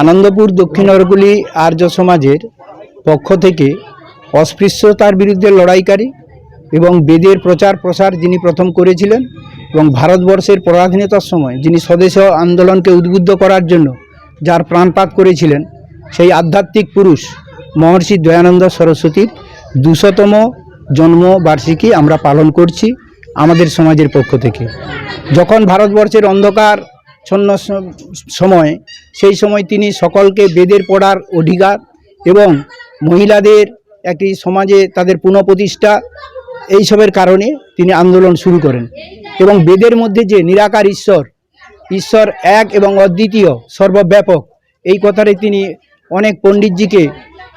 আনন্দপুর দক্ষিণ অরগুলি আর্য সমাজের পক্ষ থেকে অস্পৃশ্যতার বিরুদ্ধে লড়াইকারী এবং বেদের প্রচার প্রসার যিনি প্রথম করেছিলেন এবং ভারতবর্ষের পরাধীনতার সময় যিনি স্বদেশ আন্দোলনকে উদ্বুদ্ধ করার জন্য যার প্রাণপাত করেছিলেন, সেই আধ্যাত্মিক পুরুষ মহর্ষি দয়ানন্দ সরস্বতীর দুশতম জন্মবার্ষিকী আমরা পালন করছি আমাদের সমাজের পক্ষ থেকে। যখন ভারতবর্ষের অন্ধকার ছন্ন সময়, সেই সময় তিনি সকলকে বেদের পড়ার অধিকার এবং মহিলাদের একটি সমাজে তাদের পুনঃপ্রতিষ্ঠা, এইসবের কারণে তিনি আন্দোলন শুরু করেন। এবং বেদের মধ্যে যে নিরাকার ঈশ্বর ঈশ্বর এক এবং অদ্বিতীয়, সর্বব্যাপক, এই কথাটাই তিনি অনেক পণ্ডিতজিকে,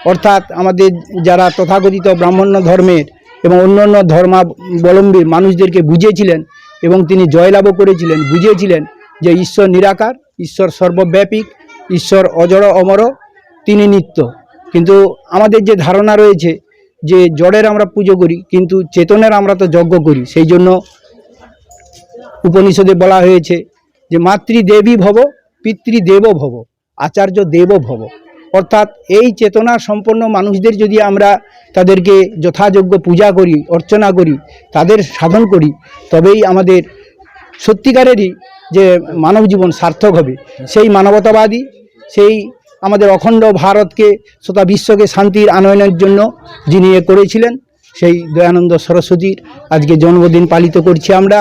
অর্থাৎ আমাদের যারা তথাকথিত ব্রাহ্মণ্য ধর্মের এবং অন্য অন্য ধর্মাবলম্বী মানুষদেরকে বুঝিয়েছিলেন এবং তিনি জয়লাভও করেছিলেন, বুঝিয়েছিলেন যে ঈশ্বর নিরাকার, ঈশ্বর সর্বব্যাপিক ঈশ্বর অজড় অমর, তিনি নিত্য। কিন্তু আমাদের যে ধারণা রয়েছে যে জড়ের আমরা পুজো করি, কিন্তু চেতনের আমরা তো যজ্ঞ করি, সেই জন্য উপনিষদে বলা হয়েছে যে মাতৃদেবী ভব, পিতৃদেব ভব, আচার্য দেব ভব। অর্থাৎ এই চেতনা সম্পন্ন মানুষদের যদি আমরা তাদেরকে যথাযোগ্য পূজা করি, অর্চনা করি, তাদের সাধন করি, তবেই আমাদের সত্যিকারেরই যে মানব জীবন সার্থক হবে, সেই মানবতাবাদী, সেই আমাদের অখণ্ড ভারতকে তথা বিশ্বকে শান্তির আনয়নের জন্য যিনি এ করেছিলেন, সেই দয়ানন্দ সরস্বতীর আজকে জন্মদিন পালিত করছি আমরা।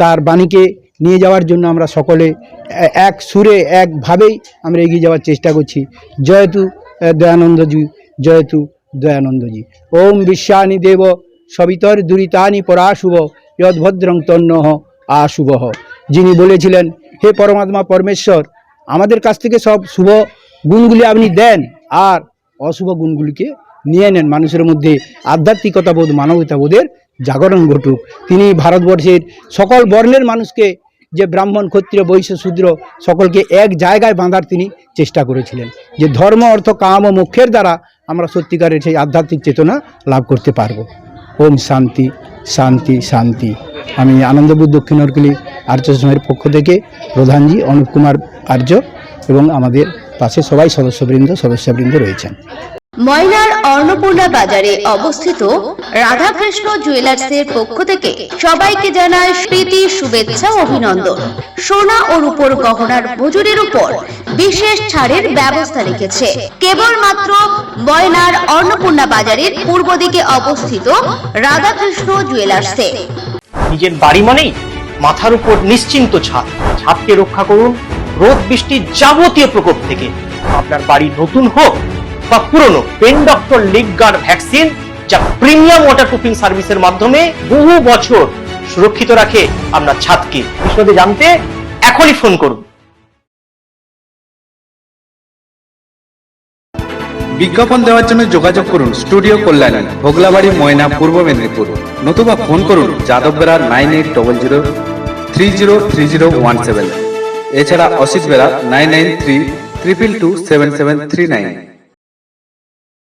তার বাণীকে নিয়ে যাওয়ার জন্য আমরা সকলে এক সুরে, একভাবেই আমরা এগিয়ে যাওয়ার চেষ্টা করছি। জয়তু দয়ানন্দজি জয়তু দয়ানন্দজি। ওম বিশ্বানি দেব, সবিতর দুরিতানি পরাশুভ, যদ্ভদ্রং তন্নহ। আশুভ যিনি বলেছিলেন, হে পরমাত্মা পরমেশ্বর, আমাদের কাছ থেকে সব শুভ গুণগুলি আপনি দেন আর অশুভ গুণগুলিকে নিয়ে নেন। মানুষের মধ্যে আধ্যাত্মিকতা বোধ মানবতা বোধের জাগরণ ঘটুক। তিনি ভারতবর্ষের সকল বর্ণের মানুষকে যে ব্রাহ্মণ, ক্ষত্রিয়, বৈশ্য, শূদ্র, সকলকে এক জায়গায় বাঁধার তিনি চেষ্টা করেছিলেন। যে ধর্ম, অর্থ, কাম ও মোক্ষের দ্বারা আমরা সত্যিকারের সেই আধ্যাত্মিক চেতনা লাভ করতে পারব। ওম শান্তি। শান্তি শান্তি। আমি আনন্দপুর দক্ষিণ অর্কলি আর্য সময়ের পক্ষ থেকে প্রধানজি অনুপ কুমার আর্য এবং আমাদের পাশে সবাই সদস্যবৃন্দ সদস্যবৃন্দ রয়েছেন। ময়নার অন্নপূর্ণা বাজারে অবস্থিত রাধাকৃষ্ণ জুয়েলার্সের পক্ষ থেকে সবাইকে জানায় প্রীতি শুভেচ্ছা অভিনন্দন। সোনা ও রূপোর গহনার মজুরির উপর বিশেষ ছাড়ের ব্যবস্থা রেখেছে। কেবলমাত্র ময়নার অন্নপূর্ণা বাজারের পূর্ব দিকে অবস্থিত রাধাকৃষ্ণ জুয়েলার্সে। নিজের বাড়ি মানেই মাথার উপর নিশ্চিন্ত ছাদ। ছাদকে রক্ষা করুন রোদ, বৃষ্টির যাবতীয় প্রকোপ থেকে। আপনার বাড়ি নতুন হোক বা পুরনো pen doctor leak guard vaccine যা প্রিমিয়াম ওয়াটার প্রুফিং সার্ভিসের মাধ্যমে বহু বছর সুরক্ষিত রাখে আপনার ছাদকে। বিশদে জানতে এখনই ফোন করুন। বিজ্ঞাপন দেওয়ার জন্য যোগাযোগ করুন স্টুডিও কল্যাণী, ভোগলাবাড়ি, ময়না, পূর্ব মেদিনীপুর। নতুবা ফোন করুন Yadav Bera nine eight double zero three zero three zero one seven এছাড়া Asit Bera nine nine three triple two seven seven three nine